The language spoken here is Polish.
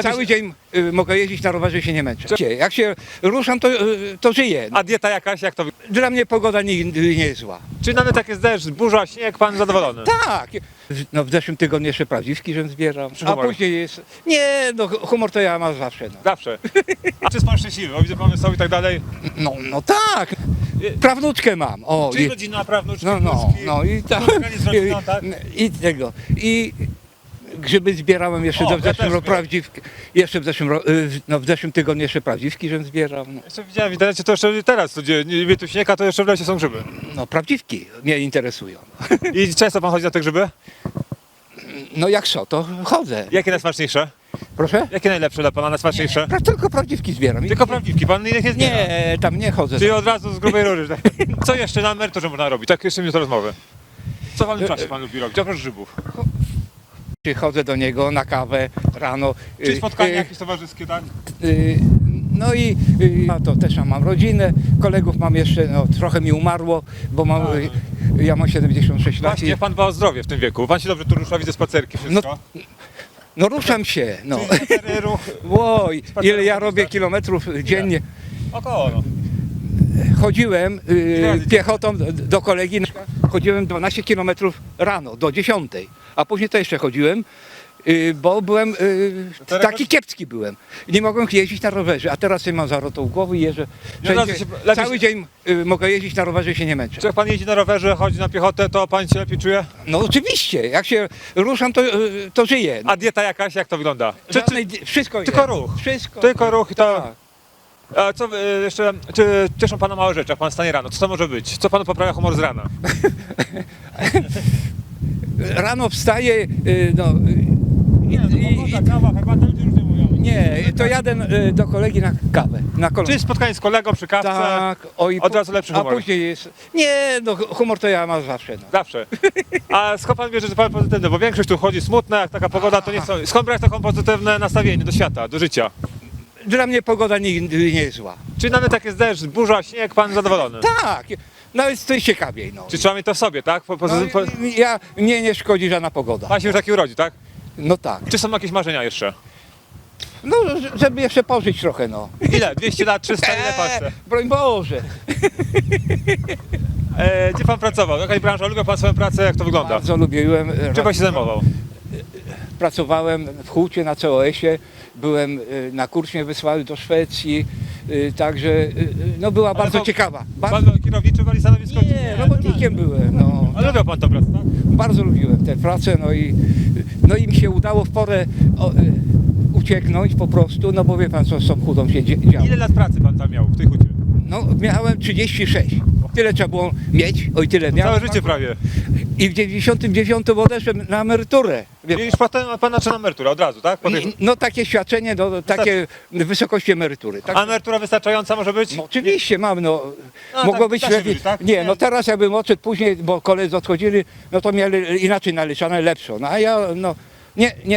lepiej- Cały dzień y, mogę jeździć na rowerze i się nie męczę. Jak się ruszam, to, y, to żyję. A dieta jakaś, jak to wy- Dla mnie pogoda nigdy nie jest zła. Czyli nawet jak jest deszcz, burza, śnieg, pan zadowolony? Tak. W- No w zeszłym tygodniu jeszcze prawdziwki, żem zbierał. A później jest... Nie, no humor to ja mam zawsze. No, Zawsze. A czy jest pan szczęśliwy? O, widzę pomysł i tak dalej. no, no tak. Prawnuczkę mam. O, Czyli i, rodzina, prawnuczki, no, no, no i tak. Tak? I, I tego. I grzyby zbierałem jeszcze O, do, ja w zeszłym też roku prawdziwki. Jeszcze w zeszłym, ro- y, w- no, w zeszłym tygodniu jeszcze prawdziwki, żem zbierał. No. Jeszcze widziałem w internecie, to jeszcze teraz, gdzie nie wie tu śniega, to jeszcze w lesie są grzyby. no prawdziwki mnie interesują. I często pan chodzi na te grzyby? No jak co, to chodzę. Jakie najsmaczniejsze? Proszę? Jakie najlepsze dla pana, najsmaczniejsze? Pra- Tylko prawdziwki zbieram. Tylko prawdziwki, pan innych nie. Nie, tam nie chodzę. Czyli od razu z grubej rury. tak? Co jeszcze na emeryturze można robić? Tak, jeszcze minuta rozmowy. Co w wolnym czasie pan lubi robić? Oprócz grzybów. Chodzę do niego na kawę rano. Czy y, spotkania y, jakieś towarzyskie, tak? y, No i a to też mam rodzinę, kolegów mam jeszcze, no trochę mi umarło, bo mam, ja mam 76 lat Właśnie, i pan dba o zdrowie w tym wieku. Pan się dobrze tu rusza, widzę spacerki, wszystko. no ruszam się, no. Oj, ile ja robię tak? kilometrów dziennie. około, no. Chodziłem y, piechotą do kolegi, chodziłem 12 kilometrów rano, do 10, a później to jeszcze chodziłem, y, bo byłem, y, to taki rekord- kiepski byłem. Nie mogłem jeździć na rowerze, a teraz sobie mam zarotą głowę i jeżdżę. No się- lepiej Cały się- dzień y, mogę jeździć na rowerze i się nie męczę. Czy jak pan jeździ na rowerze, chodzi na piechotę, to pan się lepiej czuje? No oczywiście, jak się ruszam, to, y, to żyję. A dieta jakaś, jak to wygląda? Czy, czy, Żadnej wszystko tylko jest. ruch? Wszystko. tylko ruch i to... Tak. A co y, jeszcze, czy cieszą pana małe rzeczy, jak pan stanie rano? Co to może być? Co panu poprawia humor z rana? Rano wstaję, y, no, i, i, i, kawa, herbata, ludzie różnie mówią. nie, to jadę y, do kolegi na kawę, na kolę. Czyli spotkanie z kolegą przy kawce, Tak, oj, od razu lepszy A humor. później jest. Nie, no humor to ja mam zawsze. No. Zawsze. A skąd pan bierze, że pan pozytywny? Bo większość tu chodzi smutna, jak taka pogoda, to nie są... Skąd brać taką pozytywne nastawienie do świata, do życia? Dla mnie pogoda nigdy nie jest zła. Czyli nawet jak jest deszcz, burza, śnieg, pan zadowolony? Tak, nawet to jest ciekawiej. No. Czy trzeba mieć to w sobie, tak? Po, po, No, po, ja, mnie nie szkodzi żadna pogoda. pan się już taki urodzi, tak? No tak. Czy są jakieś marzenia jeszcze? No, ż- żeby jeszcze pożyć trochę, no. Ile? 200 lat, 300, ile pan chce? Broń Boże. E, gdzie pan pracował? Jakaś branża? Lubił pan swoją pracę? Jak to wygląda? Bardzo lubiłem. e, Czym pan się zajmował? Pracowałem w Hucie na COS-ie, byłem e, na kurs mnie wysłali do Szwecji, e, także e, no była Ale bardzo to- ciekawa. Pan Bardzo... był kierowniczy, wali stanowisko? Nie, robotnikiem byłem, no. Ale lubił pan tę pracę, tak? Bardzo lubiłem tę pracę, no i, no i mi się udało w porę o, ucieknąć po prostu, no bo wie pan co z tą chudą się działo. Ile lat pracy pan tam miał w tej hucie? No miałem 36. Tyle trzeba było mieć, oj tyle miałem. Całe życie prawie. I w 99 odeszłem na emeryturę. Wie I już potem pan na emeryturę od razu, tak? Po. No takie świadczenie, no, takie wysokości emerytury. Tak? A emerytura wystarczająca może być? No, oczywiście mam, no. No, Mogło tak, być da się lepiej. tak? Nie, no teraz jakbym odszedł później, bo koledzy odchodzili, no to mieli inaczej naliczane lepszą. No a ja, no, nie, nie